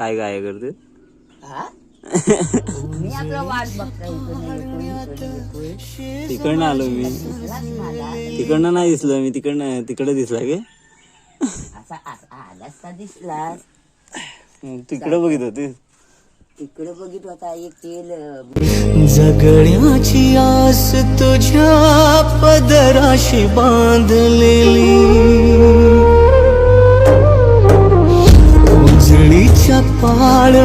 काय काय करते? हा? मी आपलं वाट. तिकडनं आलो मी. तिकडनं नाही दिसलं मी. तिकडनं तिकडे दिसला गे असा दिसलास. तिकडे बघित होती. इकडे बघित होता एक तेल. जगण्याची आस तुझ्या पदराशी बांधलेली. ചപ്പാട്